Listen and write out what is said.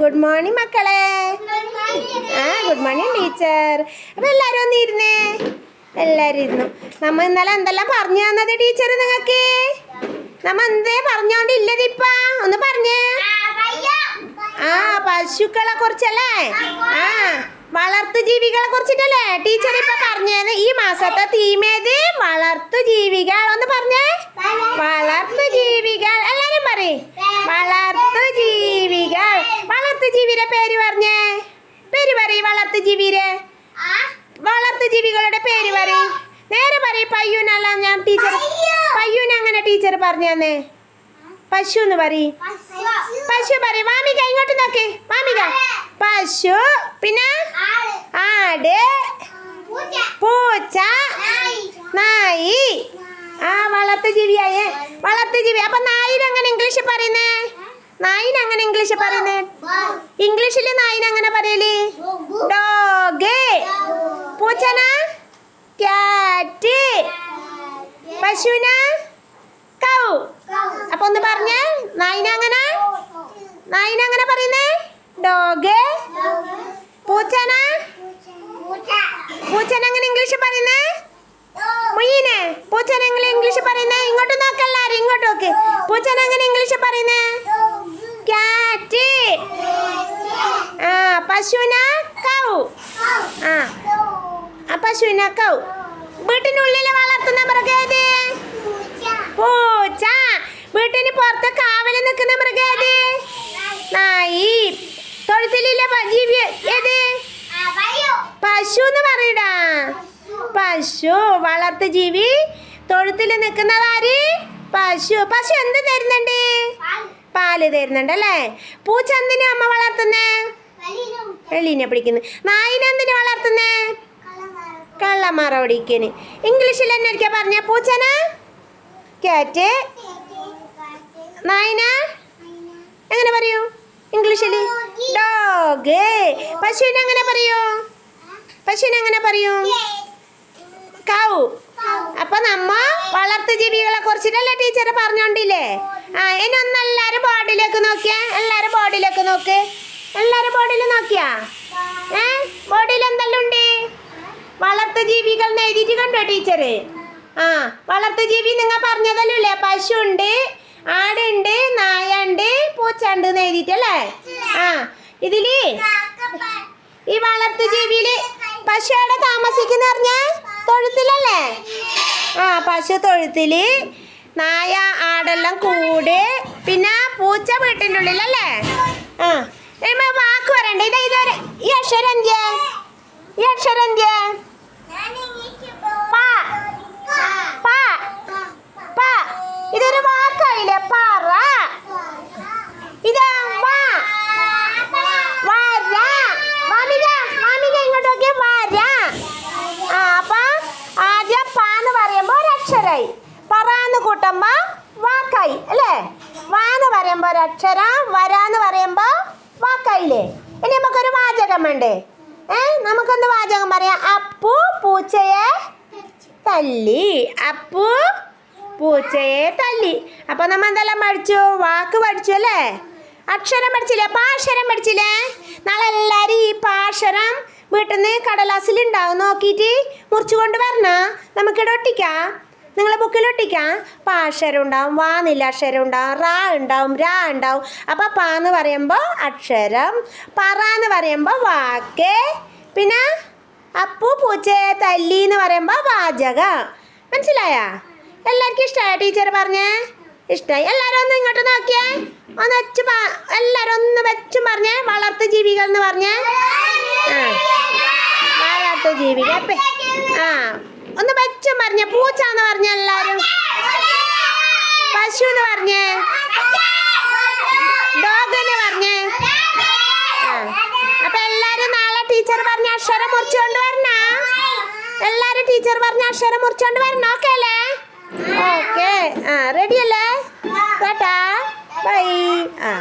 Good morning മക്കളെ. ആ good morning teacher അപ്പൊ എല്ലാരും ഒന്ന് ഇരുന്നേ എല്ലാരും ഇരുന്നു. നമ്മ ഇന്നലെ എന്തെല്ലാം പറഞ്ഞു തന്നത് ടീച്ചർ നിങ്ങൾക്ക് നമ്മ എന്തേ പറഞ്ഞോണ്ടില്ലത് ഇപ്പ? ഒന്ന് പറഞ്ഞേ. ആ പശുക്കളെ കുറിച്ചല്ലേ? ആ വളർത്തു ജീവികളെ കുറിച്ചിട്ടല്ലേ ടീച്ചർ ഇപ്പൊ പറഞ്ഞത് ഈ മാസത്തെ തീമേത് വളർത്തു ജീവികൾ. ഒന്ന് പറഞ്ഞേ. വളർത്തു ജീവികൾ. എല്ലാരും പറയും. വളർത്തു ജീവി ജീവിയുടെ പേര് പറഞ്ഞേ. പേര് പറയും വളർത്തു ജീവിയുടെ വളർത്തു ജീവികളുടെ പേര് പറയും. നേരെ പറയും പയ്യൂനല്ല ഞാൻ ടീച്ചർ പയ്യൂന അങ്ങനെ ടീച്ചർ പറഞ്ഞു തന്നെ പശു എന്ന് പറയ്. പശു. പറയും. മാമിക ഇങ്ങോട്ട് നോക്കേ. മാമിക. പശു പിന്നെ? ആട്. പൂച്ച. നായി. ആ വളർത്തു ജീവിയായേ. വളർത്തു ജീവി അപ്പൊ നായിന് അങ്ങനെ ഇംഗ്ലീഷ് പറയുന്നേ? നായിന് അങ്ങനെ ഇംഗ്ലീഷ് പറയുന്നേ? ഇംഗ്ലീഷിൽ നായിന് അങ്ങനെ പറയൽ? ഡോഗ് പൂച്ചന? ക്യാറ്റ് പശുന കൗ അപ്പൊ ഒന്ന് പറഞ്ഞ. നായിന അങ്ങനെ? നായിന അങ്ങനെ പറയുന്നേ? ഡോഗ് പൂച്ചന? പൂച്ചന അങ്ങനെ ഇംഗ്ലീഷ് പറയുന്നേ? മുയ്യനെ. പൂച്ചന ഇംഗ്ലീഷ് പറയുന്നേ? ഇങ്ങോട്ട് നോക്കല്ലാരും ഇങ്ങോട്ട് നോക്ക്. പൂച്ചന എങ്ങനെ ഇംഗ്ലീഷ് പറയുന്നേ? കൗ. ആ. ആ പശുവിന കൗ. വീട്ടിനുള്ളിൽ വളർത്തുന്ന മൃഗേത് പൂച്ച. വീട്ടിന് പുറത്ത് കാവൽ നിൽക്കുന്ന മൃഗേത് നായി. തൊഴുത്തിലില്ല ജീവി ഏത്? പശു എന്ന് പറയടാ. പശു. വളർത്തു ജീവി തൊഴുത്തിൽ നിൽക്കുന്നതാര് പശു. പശു എന്ത് തരുന്നുണ്ട്? പാൽ തരുന്നുണ്ട് അല്ലേ? പൂച്ച എന്തിനാ അമ്മ വളർത്തുന്നേ? എളീനെ പിടിക്കുന്നു. നായിനെ എന്തിനു വളർത്തുന്നേ? കള്ളമാറ ഓടിക്കന് ഇംഗ്ലീഷിൽ തന്നെ ഒരിക്കൽ പറഞ്ഞ പൂച്ചന? ക്യാറ്റ് നായിന? എങ്ങനെ പറയൂ? ഇംഗ്ലീഷിൽ ഡോഗ് പശുവിനെ എങ്ങനെ പറയൂ? പശുവിനെ എങ്ങനെ പറയൂ? കൗ അപ്പൊ നമ്മ വളർത്തു ജീവികളെ കുറിച്ചിട്ടല്ലേ ടീച്ചർ പറഞ്ഞോണ്ടില്ലേ? ആ ഇനി ഒന്ന് എല്ലാരും ബോർഡിലേക്ക് നോക്കിയാ. എല്ലാരും ബോർഡിലേക്ക് നോക്ക്. ബോർഡിൽ നോക്കിയാ ഏ? ബോർഡിൽ എന്തെല്ലാം ഉണ്ട് വളർത്തു ജീവികൾ എഴുതിയിട്ട് കണ്ടോ ടീച്ചറ്? ആ വളർത്തു ജീവി നിങ്ങൾ പറഞ്ഞതല്ലേ പശു ഉണ്ട് ആടുണ്ട് നായണ്ട് ഉണ്ട് പൂച്ച എന്ന് എഴുതിയിട്ടല്ലേ? ആ ഇതിൽ ഈ വളർത്തു ജീവിയിൽ പശു അവിടെ താമസിക്കുന്ന പറഞ്ഞ തൊഴുത്തിലല്ലേ? ആ പശു തൊഴുത്തിൽ നായ ആടെല്ലാം കൂട് പിന്നെ പൂച്ച വീട്ടിന്റെ ഉള്ളിലല്ലേ? ആ വാക്ക് പറയണ്ടേ. ഇതാ ഇതുവരെ ഈ അക്ഷരം ഈ അക്ഷരം ഇതൊരു വാക്കായില്ലേ? പറ ഇതാ വാ. വര മാമിക മാമിക ഇങ്ങോട്ട് നോക്കിയേ വര ആ അപ്പൊ പറയുമ്പോ ഒരക്ഷരായി. പറയാന്ന് കൂട്ടുമ്പോ വാക്കായി അല്ലേ? വാന്ന് പറയുമ്പോ ഒരക്ഷരം വരാന്ന് പറയുമ്പോ വാക്കായില്ലേ? ഇനി നമുക്കൊരു വാചകം വേണ്ടേ ഏ നമുക്കൊന്ന് വാചകം പറയാം? അപ്പു പൂച്ചയെ തല്ലി. അപ്പു പൂച്ചയെ തല്ലി. അപ്പൊ നമ്മ എന്തെല്ലാം പഠിച്ചു? വാക്ക് പഠിച്ചു അല്ലേ? അക്ഷരം പഠിച്ചില്ലേ? പാക്ഷരം പഠിച്ചില്ലേ? നാളെ എല്ലാരും ഈ പാക്ഷരം വീട്ടിൽ നിന്ന് കടലാസിൽ ഉണ്ടാവും. നോക്കിയിട്ട് മുറിച്ചു കൊണ്ട് വരണ. നമുക്കിവിടെ ഒട്ടിക്കാം. നിങ്ങളെ ബുക്കിൽ ഒട്ടിക്കാം. പാക്ഷരം ഉണ്ടാവും വാ അക്ഷരം ഉണ്ടാവും റാ ഉണ്ടാവും രാ ഉണ്ടാവും. അപ്പം പാ എന്ന് പറയുമ്പോൾ അക്ഷരം പറ എന്ന് പറയുമ്പോൾ വാക്ക് പിന്നെ അപ്പു പൂച്ചയെ തല്ലി എന്ന് പറയുമ്പോൾ വാചക. മനസ്സിലായാ? എല്ലാവർക്കും ഇഷ്ടമായ ടീച്ചർ പറഞ്ഞേ? ഇഷ്ടമായി എല്ലാവരും ഒന്ന് ഇങ്ങോട്ട് നോക്കിയേ. ഒന്ന് വെച്ച് എല്ലാവരും ഒന്ന് വെച്ചും പറഞ്ഞേ. വളർത്തു ജീവികൾ എന്ന് പറഞ്ഞേ? ആ. വളർത്തു ജീവികൾ. ആ. ഒന്ന് പച്ച പറഞ്ഞ പൂച്ച എന്ന് പറഞ്ഞ എല്ലാരും. പശു എന്ന് പറഞ്ഞേ. ഡോഗ് എന്ന് പറഞ്ഞേ അപ്പൊ എല്ലാരും നാളെ ടീച്ചർ പറഞ്ഞ അക്ഷരം മുറിച്ചുകൊണ്ട് വരണ? എല്ലാരും ടീച്ചർ പറഞ്ഞ അക്ഷരം മുറിച്ചുകൊണ്ട് വരണം? ഓക്കെ അല്ലേ? ഓക്കെ. ആ റെഡി അല്ലേ? കേട്ടാ? ബൈ ആ.